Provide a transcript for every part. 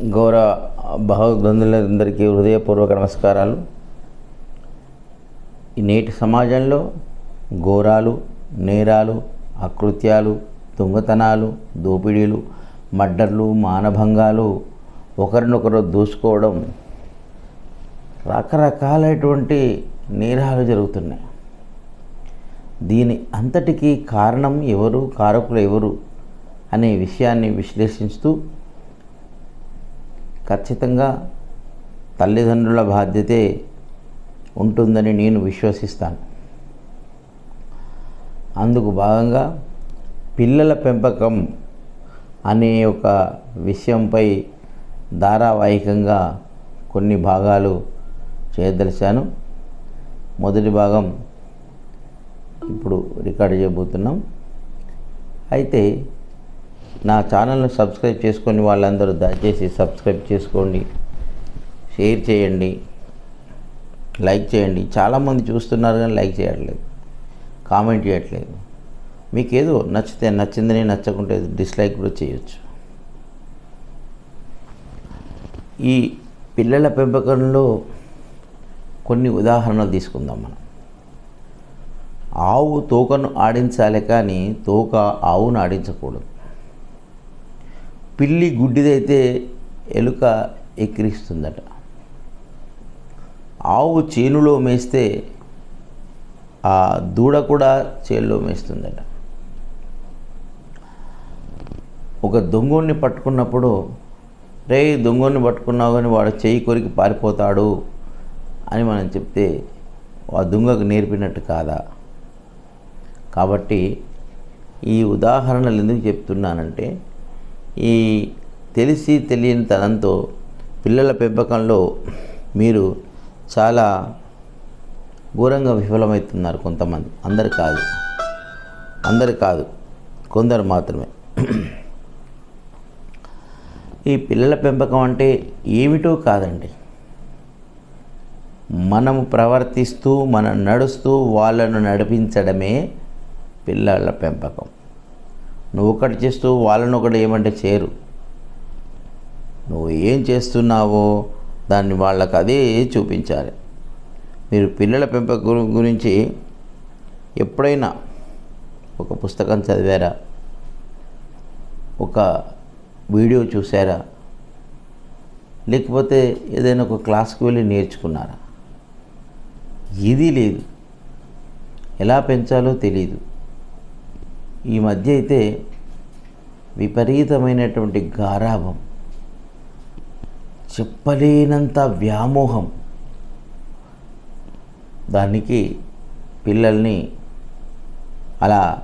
గౌరవ భగవద్బంధులందరికీ హృదయపూర్వక నమస్కారాలు. ఈ నేటి సమాజంలో ఘోరాలు నేరాలు అకృత్యాలు దొంగతనాలు దోపిడీలు మడ్డర్లు మానభంగాలు ఒకరినొకరు దూసుకోవడం రకరకాలైనటువంటి నేరాలు జరుగుతున్నాయి. దీని అంతటికీ కారణం ఎవరు కారకులు ఎవరు అనే విషయాన్ని విశ్లేషిస్తూ ఖచ్చితంగా తల్లిదండ్రుల బాధ్యతే ఉంటుందని నేను విశ్వసిస్తాను. అందుకు భాగంగా పిల్లల పెంపకం అనే ఒక విషయంపై ధారావాహికంగా కొన్ని భాగాలు చేయదలిచాను. మొదటి భాగం ఇప్పుడు రికార్డ్ చేయబోతున్నాం. అయితే నా ఛానల్ను సబ్స్క్రైబ్ చేసుకొని వాళ్ళందరూ దయచేసి సబ్స్క్రైబ్ చేసుకోండి షేర్ చేయండి లైక్ చేయండి. చాలామంది చూస్తున్నారు కానీ లైక్ చేయట్లేదు కామెంట్ చేయట్లేదు. మీకు ఏదో నచ్చితే నచ్చిందని నచ్చకుంటే డిస్లైక్ కూడా చేయొచ్చు. ఈ పిల్లల పెంపకంలో కొన్ని ఉదాహరణలు తీసుకుందాం మనం. ఆవు తోకను ఆడించాలి కానీ తోక ఆవును ఆడించకూడదు. పిల్లి గుడ్డిదైతే ఎలుక ఎక్కిరిస్తుందట. ఆవు చేనులో మేస్తే ఆ దూడ కూడా చేనులో మేస్తుందట. ఒక దొంగోడిని పట్టుకున్నప్పుడు రే దొంగోడిని పట్టుకున్నావు కానీ వాడు చేయి కొరికి పారిపోతాడు అని మనం చెప్తే ఆ దొంగకు నేర్పినట్టు కాదా? కాబట్టి ఈ ఉదాహరణలు ఎందుకు చెప్తున్నానంటే ఈ తెలిసి తెలియని తనంతో పిల్లల పెంపకంలో మీరు చాలా ఘోరంగా విఫలమవుతున్నారు కొంతమంది. అందరు కాదు. అందరు కాదు. కొందరు మాత్రమే. ఈ పిల్లల పెంపకం అంటే ఏమిటో కాదండి. మనము ప్రవర్తిస్తూ మనం నడుస్తూ వాళ్ళను నడిపించడమే పిల్లల పెంపకం. నువ్వు ఒకటి చేస్తూ వాళ్ళని ఒకటి ఏమంటే చేరు నువ్వు ఏం చేస్తున్నావో దాన్ని వాళ్ళకి అదే చూపించాలి. మీరు పిల్లల పెంపకం గురించి ఎప్పుడైనా ఒక పుస్తకం చదివారా? ఒక వీడియో చూసారా లేకపోతే ఏదైనా ఒక క్లాస్కి వెళ్ళి నేర్చుకున్నారా? ఇది లేదు. ఎలా పెంచాలో తెలియదు ఈ మధ్య అయితే విపరీతమైనటువంటి గారాభం చెప్పలేనంత వ్యామోహం. దానికి పిల్లల్ని అలా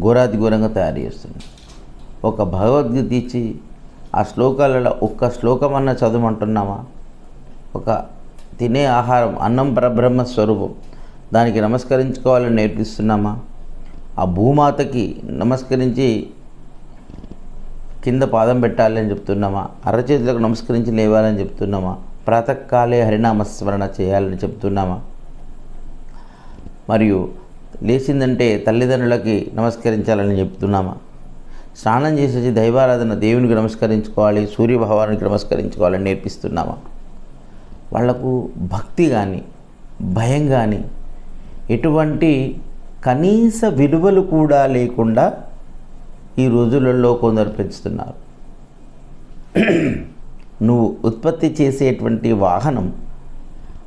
ఘోరాతి ఘోరంగా తయారు చేస్తుంది. ఒక భగవద్గీత ఇచ్చి ఆ శ్లోకాలలో ఒక్క శ్లోకం అన్న చదవమంటున్నామా? ఒక తినే ఆహారం అన్నం పరబ్రహ్మ స్వరూపం. దానికి నమస్కరించుకోవాలని నేర్పిస్తున్నామా? ఆ భూమాతకి నమస్కరించి కింద పాదం పెట్టాలని చెప్తున్నామా? అరచేతులకు నమస్కరించి లేవాలని చెప్తున్నామా? ప్రాతకాలే హరినామస్మరణ చేయాలని చెప్తున్నామా? మరియు లేచిందంటే తల్లిదండ్రులకి నమస్కరించాలని చెప్తున్నామా? స్నానం చేసేసి దైవారాధన దేవునికి నమస్కరించుకోవాలి సూర్యభగవానికి నమస్కరించుకోవాలని నేర్పిస్తున్నామా? వాళ్ళకు భక్తి కానీ భయం కానీ ఎటువంటి కనీస విలువలు కూడా లేకుండా ఈ రోజులలో కొందరు పెంచుతున్నారు. నువ్వు ఉత్పత్తి చేసేటువంటి వాహనం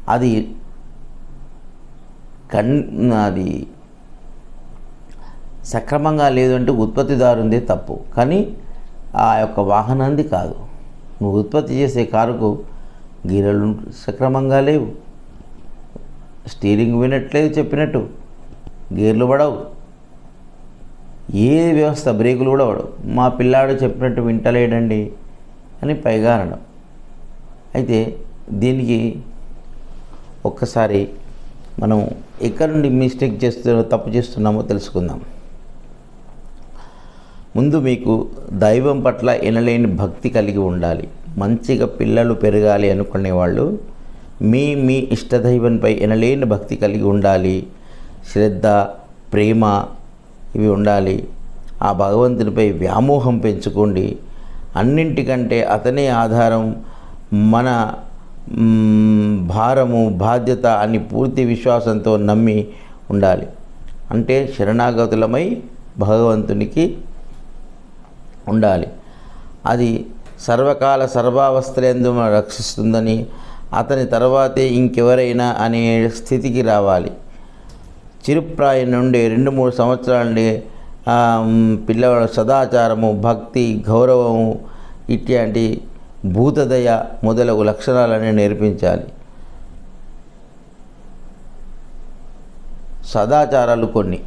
అది కన్ అది సక్రమంగా లేదు అంటే ఉత్పత్తిదారుందే తప్పు. కానీ ఆ యొక్క వాహనంది కాదు. నువ్వు ఉత్పత్తి చేసే కారుకు గీరలు సక్రమంగా లేవు. స్టీరింగ్ వినట్లేదు చెప్పినట్టు. గేర్లు పడవు. ఏ వ్యవస్థ బ్రేకులు కూడా పడవు. మా పిల్లాడు చెప్పినట్టు వింటలేడండి అని పైగా అనడం. అయితే దీనికి ఒక్కసారి మనం ఎక్కడి నుండి మిస్టేక్ చేస్తున్నామో తప్పు చేస్తున్నామో తెలుసుకుందాం. ముందు మీకు దైవం పట్ల ఎనలేని భక్తి కలిగి ఉండాలి. మంచిగా పిల్లలు పెరగాలి అనుకునే వాళ్ళు మీ మీ ఇష్టదైవంపై ఎనలేని భక్తి కలిగి ఉండాలి. శ్రద్ధ ప్రేమ ఇవి ఉండాలి. ఆ భగవంతునిపై వ్యామోహం పెంచుకోండి. అన్నింటికంటే అతనే ఆధారం మన భారము బాధ్యత అని పూర్తి విశ్వాసంతో నమ్మి ఉండాలి. అంటే శరణాగతులమై భగవంతునికి ఉండాలి. అది సర్వకాల సర్వావస్థలందు రక్షిస్తుందని అతని తర్వాతే ఇంకెవరైనా అనే స్థితికి రావాలి. చిరుప్రాయం నుండి రెండు మూడు సంవత్సరాల నుండి పిల్లవాడు సదాచారము భక్తి గౌరవము ఇట్లాంటి భూతదయ మొదలగు లక్షణాలని నేర్పించాలి. సదాచారాలు కొన్ని.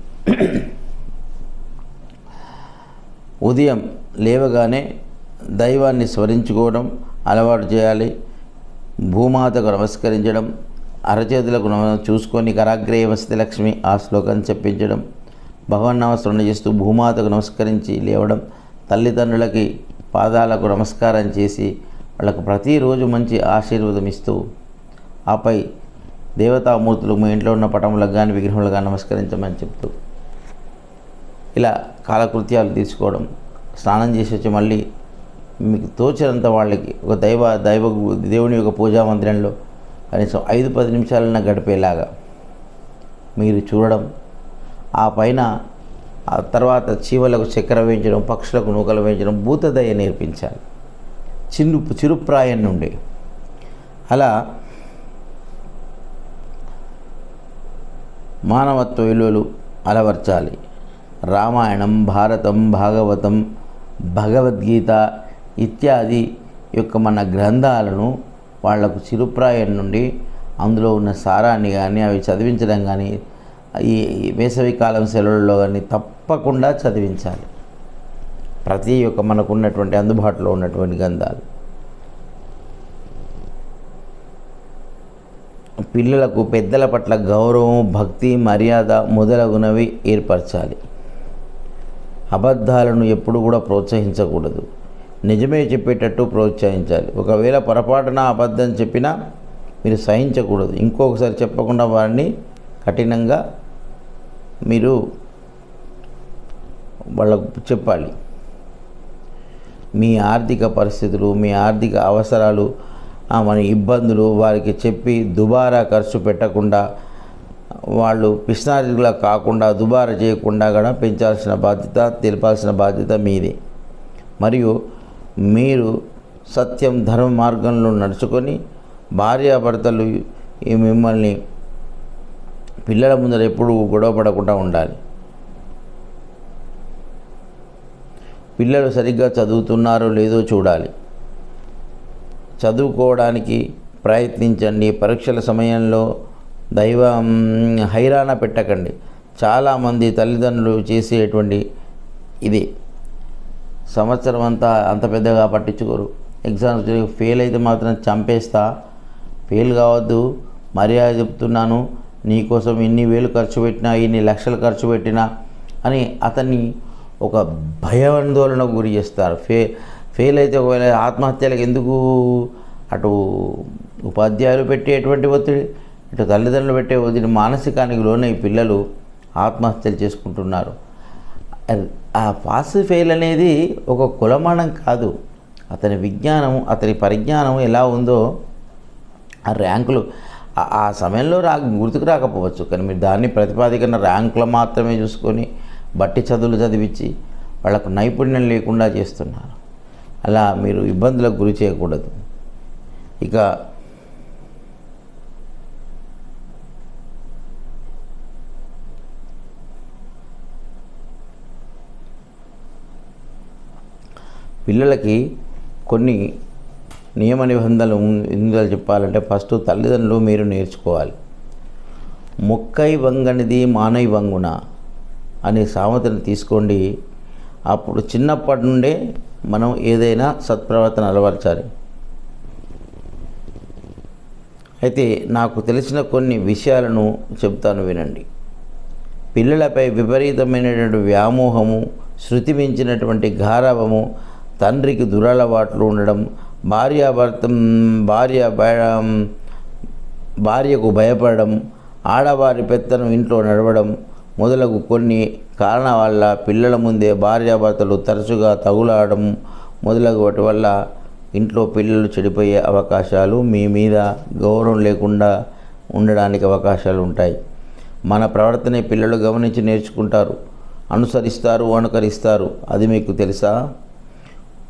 ఉదయం లేవగానే దైవాన్ని స్మరించుకోవడం అలవాటు చేయాలి భూమాతకు నమస్కరించడం అరచేతులకు చూసుకొని కరాగ్రేయ వసతి లక్ష్మి ఆ శ్లోకం చెప్పించడం. భగవన్నామస్మరణ చేస్తూ భూమాతకు నమస్కరించి లేవడం తల్లిదండ్రులకి పాదాలకు నమస్కారం చేసి వాళ్ళకు ప్రతిరోజు మంచి ఆశీర్వాదం ఇస్తూ ఆపై దేవతామూర్తులు మీ ఇంట్లో ఉన్న పటములకు కానీ విగ్రహములకు కానీ నమస్కరించమని చెప్తూ ఇలా కాలకృత్యాలు తీసుకోవడం స్నానం చేసి వచ్చి మళ్ళీ మీకు తోచినంత వాళ్ళకి ఒక దైవ దైవ దేవుని యొక్క పూజా మందిరంలో కనీసం ఐదు పది నిమిషాలైనా గడిపేలాగా మీరు చూడడం ఆ పైన ఆ తర్వాత చీవలకు చక్కెర వేయించడం పక్షులకు నూకలు వేయించడం భూతదయ నేర్పించాలి. చిన్ను చిరుప్రాయం నుండి. అలా మానవత్వ విలువలు అలవర్చాలి. రామాయణం భారతం భాగవతం భగవద్గీత ఇత్యాది యొక్క మన గ్రంథాలను వాళ్ళకు చిరుప్రాయం నుండి అందులో ఉన్న సారాన్ని కానీ అవి చదివించడం కానీ ఈ వేసవి కాలం సెలవుల్లో కానీ తప్పకుండా చదివించాలి. ప్రతి ఒక్క మనకున్నటువంటి అందుబాటులో ఉన్నటువంటి గంధాలు పిల్లలకు పెద్దల పట్ల గౌరవం భక్తి మర్యాద మొదలగునవి ఏర్పరచాలి. అబద్ధాలను ఎప్పుడు కూడా ప్రోత్సహించకూడదు. నిజమే చెప్పేటట్టు ప్రోత్సహించాలి. ఒకవేళ పొరపాటున అబద్ధం చెప్పినా మీరు సహించకూడదు. ఇంకొకసారి చెప్పకుండా వారిని కఠినంగా మీరు వాళ్ళకు చెప్పాలి. మీ ఆర్థిక పరిస్థితులు మీ ఆర్థిక అవసరాలు మన ఇబ్బందులు వారికి చెప్పి దుబారా ఖర్చు పెట్టకుండా వాళ్ళు పిస్నారీలా కాకుండా దుబారా చేయకుండా కూడా పెంచాల్సిన బాధ్యత తెలిపాల్సిన బాధ్యత మీదే. మరియు మీరు సత్యం ధర్మ మార్గంలో నడుచుకొని భార్యాభర్తలు ఈ మిమ్మల్ని పిల్లల ముందర ఎప్పుడూ గొడవపడకుండా ఉండాలి. పిల్లలు సరిగ్గా చదువుతున్నారో లేదో చూడాలి. చదువుకోవడానికి ప్రయత్నించండి. పరీక్షల సమయంలో దైవ హైరాణ పెట్టకండి. చాలామంది తల్లిదండ్రులు చేసేటువంటి ఇది. సంవత్సరం అంతా అంత పెద్దగా పట్టించుకోరు. ఎగ్జామ్స్ ఫెయిల్ అయితే మాత్రం చంపేస్తా. ఫెయిల్ కావద్దు. మర్యాద చెప్తున్నాను. నీకోసం ఇన్ని వేలు ఖర్చు పెట్టినా ఇన్ని లక్షలు ఖర్చు పెట్టినా అని అతన్ని ఒక భయాందోళనకు గురి చేస్తారు. ఫే ఫెయిల్ అయితే ఒకవేళ ఆత్మహత్యలకు ఎందుకు అటు ఉపాధ్యాయులు పెట్టేటువంటి ఒత్తిడి ఇటు తల్లిదండ్రులు పెట్టే ఒత్తిడి మానసికానికి లోనై పిల్లలు ఆత్మహత్యలు చేసుకుంటున్నారు. ఆ పాస్ ఫెయిల్ అనేది ఒక కులమానం కాదు. అతని విజ్ఞానం అతని పరిజ్ఞానం ఎలా ఉందో ఆ ర్యాంకులు ఆ- సమయంలో రా గుర్తుకు రాకపోవచ్చు. కానీ మీరు దాన్ని ప్రతిపాదికన ర్యాంకులు మాత్రమే చూసుకొని బట్టి చదువులు చదివించి వాళ్ళకు నైపుణ్యం లేకుండా చేస్తున్నారు. అలా మీరు ఇబ్బందులకు గురి చేయకూడదు. ఇక పిల్లలకి కొన్ని నియమ నిబంధనలు ఎందుకు చెప్పాలంటే ఫస్ట్ తల్లిదండ్రులు మీరు నేర్చుకోవాలి. మొక్కై వంగనిది మానై వంగున అనే సామెతను తీసుకోండి. అప్పుడు చిన్నప్పటి నుండే మనం ఏదైనా సత్ప్రవర్తన అలవర్చాలి. అయితే నాకు తెలిసిన కొన్ని విషయాలను చెప్తాను వినండి. పిల్లలపై విపరీతమైనటువంటి వ్యామోహము శృతి మించినటువంటి గారవము తండ్రికి దురలవాట్లు ఉండడం భార్యాభర్త భార్య భయ- భార్యకు భయపడడం ఆడవారి పెత్తనం ఇంట్లో నడవడం మొదలగు కొన్ని కారణాల వల్ల పిల్లల ముందే భార్యాభర్తలు తరచుగా తగులాడడం మొదలగు వాటి వల్ల ఇంట్లో పిల్లలు చెడిపోయే అవకాశాలు మీ మీద గౌరవం లేకుండా ఉండడానికి అవకాశాలు ఉంటాయి. మన ప్రవర్తన పిల్లలు గమనించి నేర్చుకుంటారు. అనుసరిస్తారు అనుకరిస్తారు. అది మీకు తెలుసా?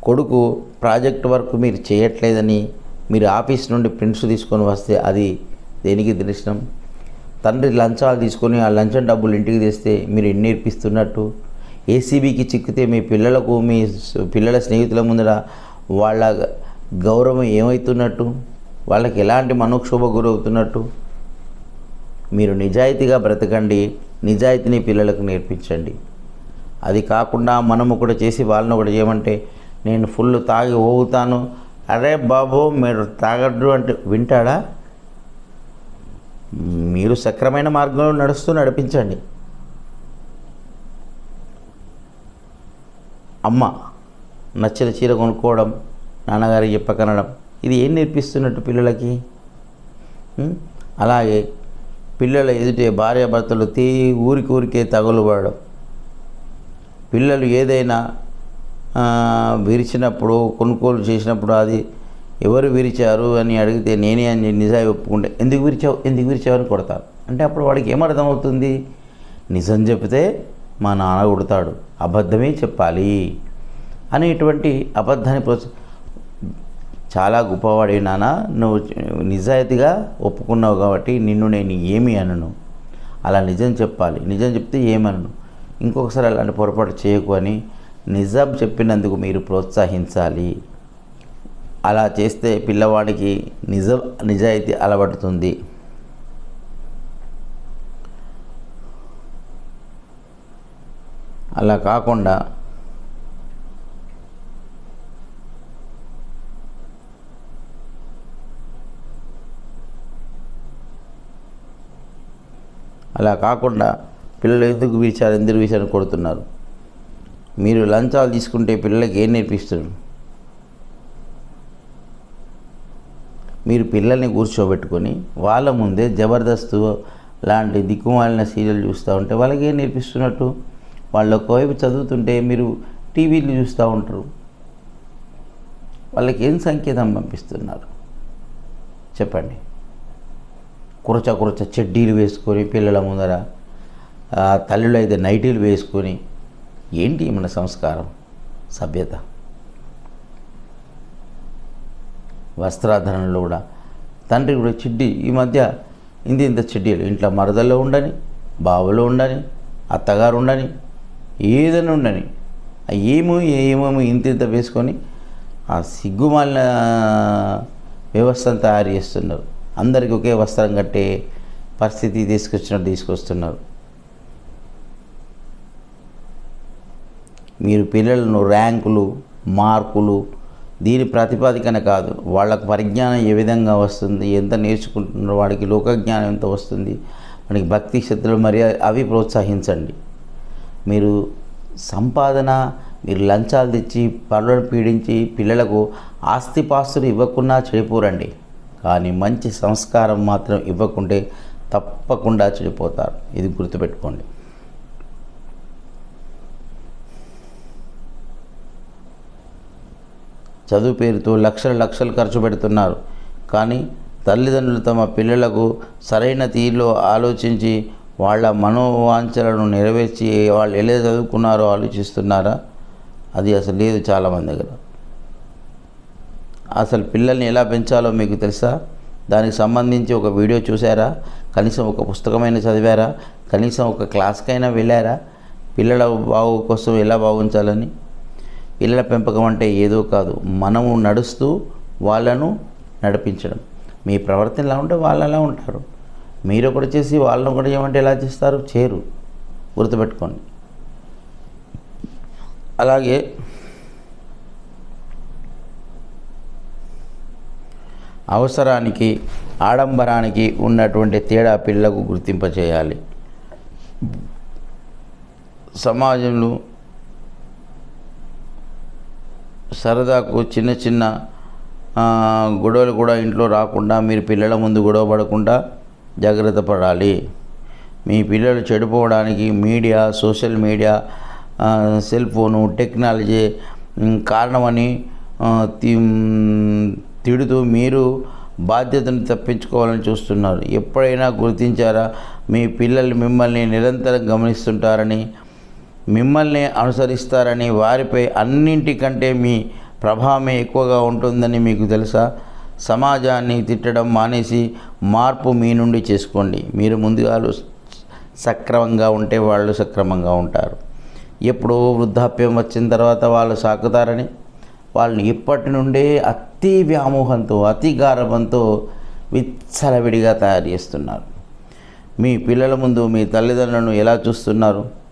కొడుకు ప్రాజెక్ట్ వర్క్ మీరు చేయట్లేదని మీరు ఆఫీస్ నుండి ప్రింట్స్ తీసుకొని వస్తే అది దేనికి దర్శనం తండ్రి లంచాలు తీసుకొని ఆ లంచం డబ్బులు ఇంటికి తెస్తే మీరు ఎన్ని నేర్పిస్తున్నట్టు? ఏసీబీకి చిక్కితే మీ పిల్లలకు మీ స్- పిల్లల స్నేహితుల ముందర వాళ్ళ గౌరవం ఏమవుతున్నట్టు వాళ్ళకి ఎలాంటి మనోక్షోభ గురవుతున్నట్టు? మీరు నిజాయితీగా బ్రతకండి నిజాయితీని పిల్లలకు నేర్పించండి. అది కాకుండా మనము కూడా చేసి వాళ్ళని ఒకటి చేయమంటే నేను ఫుల్ తాగి ఊగుతాను. అరే బాబు మీరు తాగడ్రు అంటే వింటాడా? మీరు సక్రమైన మార్గంలో నడుస్తూ నడిపించండి. అమ్మ నచ్చిన చీర కొనుక్కోవడం నాన్నగారికి చెప్పకనడం ఇది ఏం నేర్పిస్తున్నట్టు పిల్లలకి? అలాగే పిల్లల ఎదుటే భార్యాభర్తలు తీ ఊరికి ఊరికే తగులుపడడం పిల్లలు ఏదైనా విరిచినప్పుడు కొనుగోలు చేసినప్పుడు అది ఎవరు విరిచారు అని అడిగితే నేనే అని నిజాయి ఒప్పుకుంటే ఎందుకు విరిచావు? ఎందుకు విరిచావు? అని కొడతారు. అంటే అప్పుడు వాడికి ఏమర్థమవుతుంది నిజం చెప్తే మా నాన్న కొడతాడు అబద్ధమే చెప్పాలి. అనేటువంటి అబద్ధాన్ని ప్రోత్స చాలా గొప్పవాడే నాన్న నువ్వు నిజాయితీగా ఒప్పుకున్నావు కాబట్టి నిన్ను నేను ఏమి అనను. అలా నిజం చెప్పాలి. నిజం చెప్తే ఏమనను. ఇంకొకసారి అలాంటి పొరపాటు చేయకు అని నిజాం చెప్పినందుకు మీరు ప్రోత్సహించాలి. అలా చేస్తే పిల్లవాడికి నిజం నిజాయితీ అలవడుతుంది. అలా కాకుండా అలా కాకుండా పిల్లలు ఎందుకు వీచారు ఎందుకు వీచారని కొడుతున్నారు? మీరు లంచాలు తీసుకుంటే పిల్లలకి ఏం నేర్పిస్తారు? మీరు పిల్లల్ని కూర్చోబెట్టుకొని వాళ్ళ ముందే జబర్దస్త్ లాంటి దిక్కుమాలిన సీరియల్ చూస్తూ ఉంటే వాళ్ళకి ఏం నేర్పిస్తున్నట్టు? వాళ్ళు ఒకవైపు చదువుతుంటే మీరు టీవీలు చూస్తూ ఉంటారు. వాళ్ళకి ఏం సంకేతం పంపిస్తున్నారు? చెప్పండి. కురచ కురచ చెడ్డీలు వేసుకొని పిల్లల ముందర ఆ, తల్లులు అయితే నైటీలు వేసుకొని ఏంటి మన సంస్కారం? సభ్యత. వస్త్రాధరణలో కూడా తండ్రి కూడా చిడ్డి ఈ మధ్య ఇంత ఇంత చిడ్డీలు ఇంట్లో మరదల్లో ఉండని బావలో ఉండని అత్తగారు ఉండని ఏదైనా ఉండని ఏమో ఏమేమో ఇంత ఇంత వేసుకొని ఆ సిగ్గుమాలిన వ్యవస్థను తయారు చేస్తున్నారు అందరికీ ఒకే వస్త్రం కట్టే పరిస్థితి తీసుకొచ్చినట్టు తీసుకొస్తున్నారు. మీరు పిల్లలను ర్యాంకులు మార్కులు దీని ప్రాతిపాదికన కాదు. వాళ్ళకు పరిజ్ఞానం ఏ విధంగా వస్తుంది ఎంత నేర్చుకుంటున్నారో వాడికి లోకజ్ఞానం ఎంత వస్తుంది వాడికి భక్తి శ్రద్ధలు మరి అవి ప్రోత్సహించండి. మీరు సంపాదన మీరు లంచాలు తెచ్చి పనులను పీడించి పిల్లలకు ఆస్తిపాస్తులు ఇవ్వకుండా చెడిపోరండి. కానీ మంచి సంస్కారం మాత్రం ఇవ్వకుంటే తప్పకుండా చెడిపోతారు. ఇది గుర్తుపెట్టుకోండి. చదువు పేరుతో లక్షల లక్షలు ఖర్చు పెడుతున్నారు. కానీ తల్లిదండ్రులు తమ పిల్లలకు సరైన తీరులో ఆలోచించి వాళ్ళ మనోవాంఛలను నెరవేర్చి వాళ్ళు ఎలా చదువుకున్నారో ఆలోచిస్తున్నారా? అది అసలు లేదు చాలామంది దగ్గర. అసలు పిల్లల్ని ఎలా పెంచాలో మీకు తెలుసా? దానికి సంబంధించి ఒక వీడియో చూసారా కనీసం ఒక పుస్తకమైనా చదివారా? కనీసం ఒక క్లాస్కైనా వెళ్ళారా? పిల్లల బాగు కోసం ఎలా బాగుంచాలని పిల్లల పెంపకం అంటే ఏదో కాదు. మనము నడుస్తూ వాళ్ళను నడిపించడం. మీ ప్రవర్తన ఎలా ఉంటే వాళ్ళు అలా ఉంటారు. మీరు ఒకటి చేసి వాళ్ళని ఒకటి చేయమంటే ఎలా చేస్తారు? చేరు. గుర్తుపెట్టుకోండి. అలాగే అవసరానికి ఆడంబరానికి ఉన్నటువంటి తేడా పిల్లలకు గుర్తింపచేయాలి. సమాజంలో సరదాకు చిన్న చిన్న గొడవలు కూడా ఇంట్లో రాకుండా మీరు పిల్లల ముందు గొడవ పడకుండా జాగ్రత్త పడాలి. మీ పిల్లలు చెడిపోవడానికి media social media cell phone technology కారణమని తిడుతూ మీరు బాధ్యతను తప్పించుకోవాలని చూస్తున్నారు. ఎప్పుడైనా గుర్తించారా? మీ పిల్లలు మిమ్మల్ని నిరంతరం గమనిస్తుంటారని మిమ్మల్ని అనుసరిస్తారని వారిపై అన్నింటికంటే మీ ప్రభావమే ఎక్కువగా ఉంటుందని మీకు తెలుసా? సమాజాన్ని తిట్టడం మానేసి మార్పు మీ నుండి చేసుకోండి. మీరు ముందుగా సక్రమంగా ఉంటే వాళ్ళు సక్రమంగా ఉంటారు. ఎప్పుడో వృద్ధాప్యం వచ్చిన తర్వాత వాళ్ళు సాకుతారని వాళ్ళని ఇప్పటి నుండే అతి వ్యామోహంతో అతి గారభంతో విచ్చలవిడిగా తయారు చేస్తున్నారు. మీ పిల్లల ముందు మీ తల్లిదండ్రులను ఎలా చూస్తున్నారు?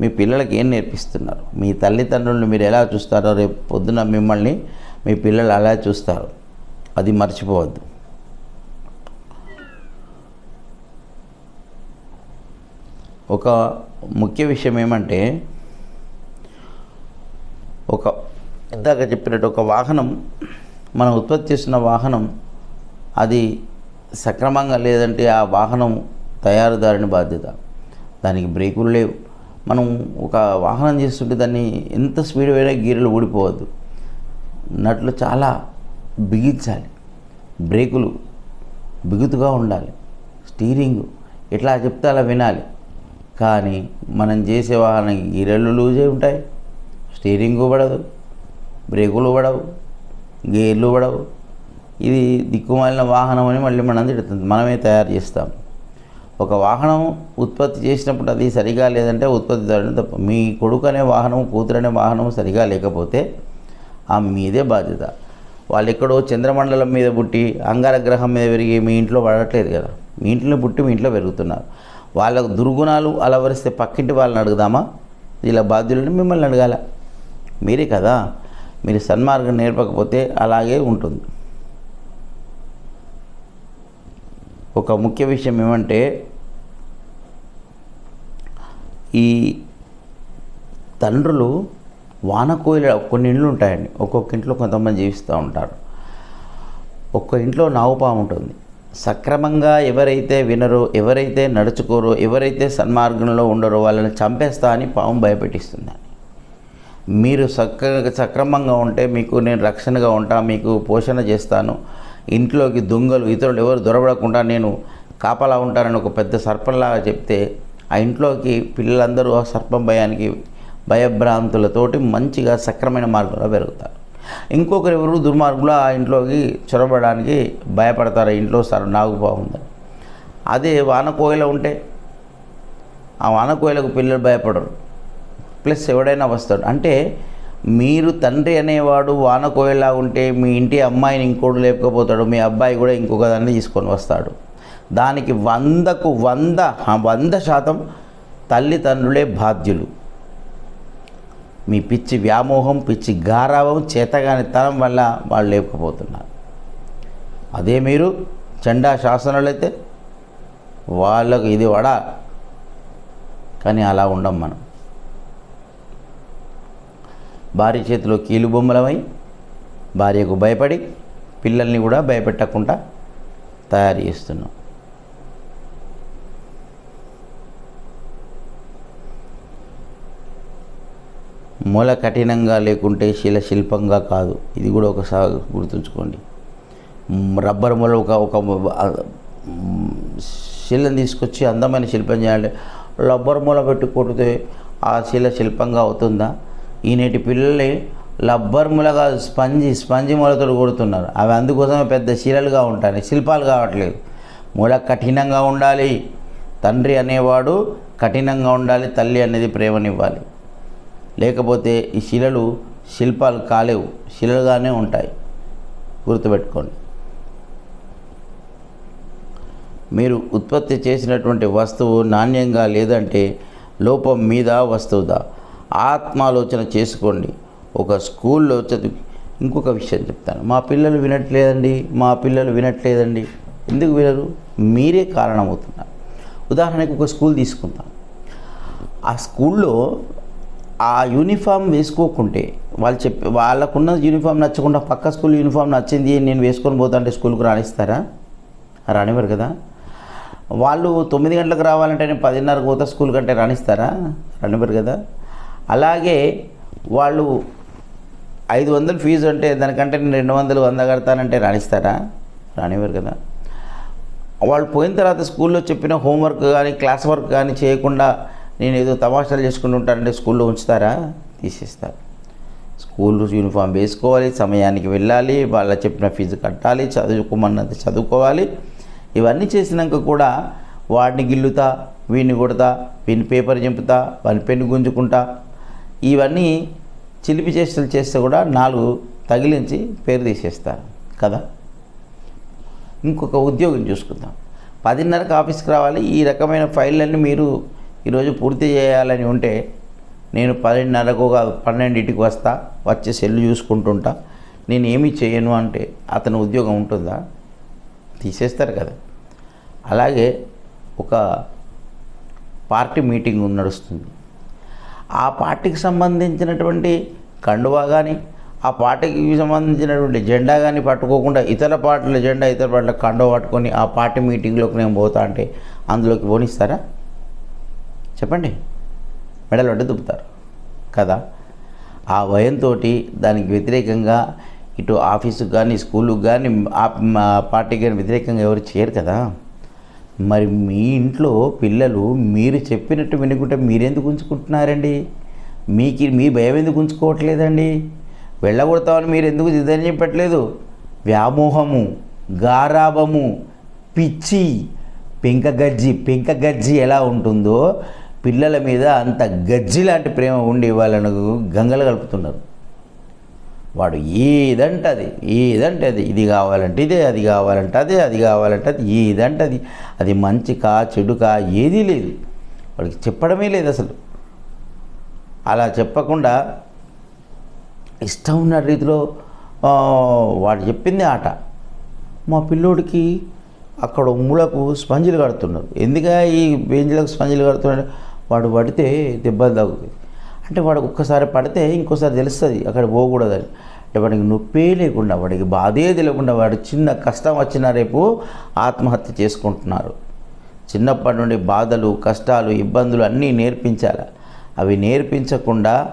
మీ పిల్లలకి ఏం నేర్పిస్తున్నారు? మీ తల్లిదండ్రులను మీరు ఎలా చూస్తారో రేపు పొద్దున మిమ్మల్ని మీ పిల్లలు అలా చూస్తారు. అది మర్చిపోవద్దు. ఒక ముఖ్య విషయం ఏమంటే ఒక ఇందాక చెప్పినట్టు ఒక వాహనం మనం ఉత్పత్తి చేసిన వాహనం అది సక్రమంగా లేదంటే ఆ వాహనం తయారుదారుని బాధ్యత. దానికి బ్రేకులు లేవు. మనం ఒక వాహనం చేస్తుంటే దాన్ని ఎంత స్పీడ్ అయినా గీరలు ఊడిపోవద్దు. నట్లు చాలా బిగించాలి. బ్రేకులు బిగుతుగా ఉండాలి. స్టీరింగ్ ఎట్లా చెప్తే అలా వినాలి. కానీ మనం చేసే వాహనం గీరెలు లూజే ఉంటాయి. స్టీరింగ్ పడదు. బ్రేకులు పడవు. గేర్లు పడవు. ఇది దిక్కుమాలిన వాహనం అని మళ్ళీ మనం తిడుతుంది మనమే తయారు చేస్తాం. ఒక వాహనం ఉత్పత్తి చేసినప్పుడు అది సరిగా లేదంటే ఉత్పత్తిదారుని తప్ప మీ కొడుకు అనే వాహనం కూతురు అనే వాహనం సరిగా లేకపోతే ఆ మీదే బాధ్యత. వాళ్ళు ఎక్కడో చంద్రమండలం మీద పుట్టి అంగారగ్రహం మీద పెరిగి మీ ఇంట్లో పడట్లేదు కదా. మీ ఇంట్లో పుట్టి మీ ఇంట్లో పెరుగుతున్నారు. వాళ్ళకు దుర్గుణాలు అలవరిస్తే పక్కింటి వాళ్ళని అడుగుదామా? ఇలా బాధ్యులని మిమ్మల్ని అడగాల. మీరే కదా. మీరు సన్మార్గం నేర్పకపోతే అలాగే ఉంటుంది. ఒక ముఖ్య విషయం ఏమంటే ఈ తండ్రులు వానకోయిల కొన్ని ఇండ్లు ఉంటాయండి. ఒక్కొక్క ఇంట్లో కొంతమంది జీవిస్తూ ఉంటారు. ఒక్క ఇంట్లో నావుపాము ఉంటుంది. సక్రమంగా ఎవరైతే వినరో ఎవరైతే నడుచుకోరో ఎవరైతే సన్మార్గంలో ఉండరో వాళ్ళని చంపేస్తా అని పాము భయపెట్టిస్తుందని మీరు సక్ర సక్రమంగా ఉంటే మీకు నేను రక్షణగా ఉంటా మీకు పోషణ చేస్తాను. ఇంట్లోకి దొంగలు ఇతరులు ఎవరు దొరబడకుండా నేను కాపలా ఉంటానని ఒక పెద్ద సర్పంలాగా చెప్తే ఆ ఇంట్లోకి పిల్లలందరూ ఆ సర్పం భయానికి భయభ్రాంతులతోటి మంచిగా సక్రమైన మార్గంలో పెరుగుతారు. ఇంకొకరు ఎవరు దుర్మార్గులు ఆ ఇంట్లోకి చొరబడడానికి భయపడతారు. ఆ ఇంట్లో సర నాగు బాగుందని అదే వానకోయిల ఉంటే ఆ వానకోయిలకు పిల్లలు భయపడరు. ప్లస్ ఎవడైనా వస్తాడు. అంటే మీరు తండ్రి అనేవాడు వానకోయలా ఉంటే మీ ఇంటి అమ్మాయిని ఇంకోడు లేపకపోతాడు మీ అబ్బాయి కూడా ఇంకొక దాన్ని తీసుకొని వస్తాడు. దానికి వందకు వంద వంద శాతం తల్లిదండ్రులే బాధ్యులు. మీ పిచ్చి వ్యామోహం పిచ్చి గారాభం చేతగాని తనం వల్ల వాళ్ళు లేకపోతున్నారు అదే మీరు చండా శాసనాలు అయితే వాళ్ళకు ఇది వడ. కానీ అలా ఉండం మనం. భార్య చేతిలో కీలు బొమ్మలమై భార్యకు భయపడి పిల్లల్ని కూడా భయపెట్టకుండా తయారు చేస్తున్నాం. మూల కఠినంగా లేకుంటే శిల శిల్పంగా కాదు. ఇది కూడా ఒకసారి గుర్తుంచుకోండి. రబ్బర్ మూల ఒక ఒక శిలను తీసుకొచ్చి అందమైన శిల్పం చేయాలి రబ్బర్ మూల పెట్టి కొడితే ఆ శిల శిల్పంగా అవుతుందా? ఈనేటి పిల్లల్ని లబ్బర్ములగా స్పంజి స్పంజి మూలతో కొడుతున్నారు. అవి అందుకోసమే పెద్ద శిలలుగా ఉంటాయి శిల్పాలు కావట్లేదు. మూల కఠినంగా ఉండాలి. తండ్రి అనేవాడు కఠినంగా ఉండాలి తల్లి అనేది ప్రేమనివ్వాలి. లేకపోతే ఈ శిలలు శిల్పాలు కాలేవు శిలలుగానే ఉంటాయి. గుర్తుపెట్టుకోండి. మీరు ఉత్పత్తి చేసినటువంటి వస్తువు నాణ్యంగా లేదంటే లోపం మీద వస్తువుదా? ఆత్మాలోచన చేసుకోండి. ఒక స్కూల్లో చదివి ఇంకొక విషయం చెప్తాను. మా పిల్లలు వినట్లేదండి మా పిల్లలు వినట్లేదండి. ఎందుకు వినరు? మీరే కారణమవుతున్నారు. ఉదాహరణకు ఒక స్కూల్ తీసుకుందాం ఆ స్కూల్లో ఆ యూనిఫామ్ వేసుకోకుంటే వాళ్ళు చెప్పి వాళ్ళకున్న యూనిఫామ్ నచ్చకుండా పక్క స్కూల్ యూనిఫామ్ నచ్చింది నేను వేసుకొని పోతుంటే స్కూల్కి రాణిస్తారా రానివ్వరు కదా. వాళ్ళు తొమ్మిది గంటలకు రావాలంటే నేను పదిన్నరకు పోతా స్కూల్ కంటే రాణిస్తారా రానివ్వరు కదా. అలాగే వాళ్ళు ఐదు వందలు ఫీజు అంటే దానికంటే నేను రెండు వందలు వంద కడతానంటే రాణిస్తారా? రానివ్వరు కదా. వాళ్ళు పోయిన తర్వాత స్కూల్లో చెప్పిన హోంవర్క్ కానీ క్లాస్ వర్క్ కానీ చేయకుండా నేను ఏదో తమాషాలు చేసుకుంటూ ఉంటానంటే స్కూల్లో ఉంచుతారా? తీసేస్తారు. స్కూల్ యూనిఫామ్ వేసుకోవాలి సమయానికి వెళ్ళాలి వాళ్ళ చెప్పిన ఫీజు కట్టాలి చదువుకోమన్నది చదువుకోవాలి. ఇవన్నీ చేసినాక కూడా వాడిని గిల్లుతా వీడిని కొడతా వీని పేపర్ చింపుతా వాని పెన్ను గుంజుకుంటా ఇవన్నీ చిలిపి చేష్టలు చేస్తే కూడా నాలుగు తగిలించి పేరు తీసేస్తారు కదా? ఇంకొక ఉద్యోగం చూసుకుందాం. పదిన్నరకు ఆఫీస్కి రావాలి. ఈ రకమైన ఫైళ్ళన్నీ మీరు ఈరోజు పూర్తి చేయాలని ఉంటే నేను పదిన్నరకు ఒక పన్నెండింటికి వస్తా వచ్చే సెల్లు చూసుకుంటుంటా. నేను ఏమీ చేయను అంటే అతని ఉద్యోగం ఉంటుందా? తీసేస్తారు కదా. అలాగే ఒక పార్టీ మీటింగ్ నడుస్తుంది. ఆ పార్టీకి సంబంధించినటువంటి కండువా కానీ ఆ పార్టీకి సంబంధించినటువంటి జెండా కానీ పట్టుకోకుండా ఇతర పార్టీల జెండా ఇతర పార్టీల కండువా పట్టుకొని ఆ పార్టీ మీటింగ్లోకి నేను పోతా అంటే అందులోకి పోనిస్తారా? చెప్పండి. మెడలు అంటే దుబ్బుతారు. కదా? ఆ భయంతో దానికి వ్యతిరేకంగా ఇటు ఆఫీసుకు కానీ స్కూలుకు కానీ ఆ పార్టీకి కానీ వ్యతిరేకంగా ఎవరు చేయరు కదా? మరి మీ ఇంట్లో పిల్లలు మీరు చెప్పినట్టు వినుకుంటే మీరెందుకు ఉంచుకుంటున్నారండి? మీకు మీ భయం ఎందుకు ఉంచుకోవట్లేదండి? వెళ్ళగొడతామని మీరు ఎందుకు ఇదని చెప్పట్లేదు వ్యామోహము గారాభము పిచ్చి పెంక గజ్జి పెంక గజ్జి ఎలా ఉంటుందో పిల్లల మీద అంత గజ్జి లాంటి ప్రేమ ఉండి వాళ్ళను గంగలు కలుపుతున్నారు. వాడు ఏదంటే అది ఏదంటే అది ఇది కావాలంటే ఇదే అది కావాలంటే అదే అది కావాలంటే అది ఏదంటే అది అది మంచికా చెడుకా ఏదీ లేదు. వాడికి చెప్పడమే లేదు అసలు. అలా చెప్పకుండా ఇష్టం ఉన్న రీతిలో వాడు చెప్పింది ఆట. మా పిల్లోడికి అక్కడ మూలకు స్పంజులు కడుతున్నారు ఎందుక ఈ బెంజ్లకు స్పంజులు కడుతున్నాడు? వాడు పడితే దెబ్బలు తగ్గుతుంది అంటే వాడు ఒక్కసారి పడితే ఇంకోసారి తెలుస్తుంది అక్కడ పోకూడదని. అంటే వాడికి నొప్పే లేకుండా వాడికి బాధే తెలియకుండా వాడు చిన్న కష్టం వచ్చినా రేపు ఆత్మహత్య చేసుకుంటున్నారు. చిన్నప్పటి నుండి బాధలు కష్టాలు ఇబ్బందులు అన్నీ నేర్పించాలి. అవి నేర్పించకుండా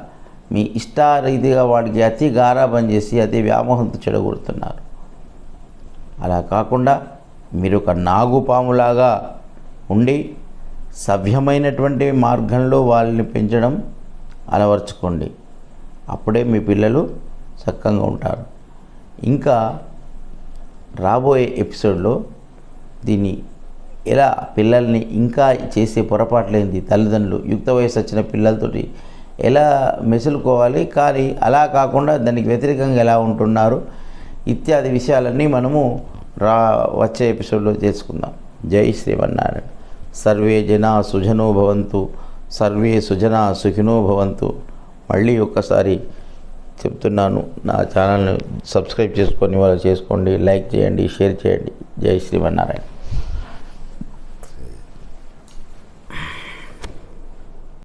మీ ఇష్టారీతిగా వాడికి అతి గారాబం చేసి అతి వ్యామోహంతో చెడగొడుతున్నారు. అలా కాకుండా మీరు ఒక నాగుపాములాగా ఉండి సభ్యమైనటువంటి మార్గంలో వాళ్ళని పెంచడం అలవర్చుకోండి. అప్పుడే మీ పిల్లలు చక్కగా ఉంటారు. ఇంకా రాబోయే ఎపిసోడ్లో దీన్ని ఎలా పిల్లల్ని ఇంకా చేసే పొరపాట్లేంది? తల్లిదండ్రులు యుక్త వయసు వచ్చిన పిల్లలతోటి ఎలా మెసులుకోవాలి? కానీ అలా కాకుండా దానికి వ్యతిరేకంగా ఎలా ఉంటున్నారు? ఇత్యాది విషయాలన్నీ మనము రా వచ్చే ఎపిసోడ్లో చేసుకుందాం జై శ్రీమన్నారాయణ. సర్వే జనా సుజనో భవంతు. సర్వే సుజనా సుఖినో భవంతు. మళ్ళీ ఒక్కసారి చెప్తున్నాను నా ఛానల్ని సబ్స్క్రైబ్ చేసుకొని వాళ్ళు చేసుకోండి లైక్ చేయండి షేర్ చేయండి. జై శ్రీమన్నారాయణ.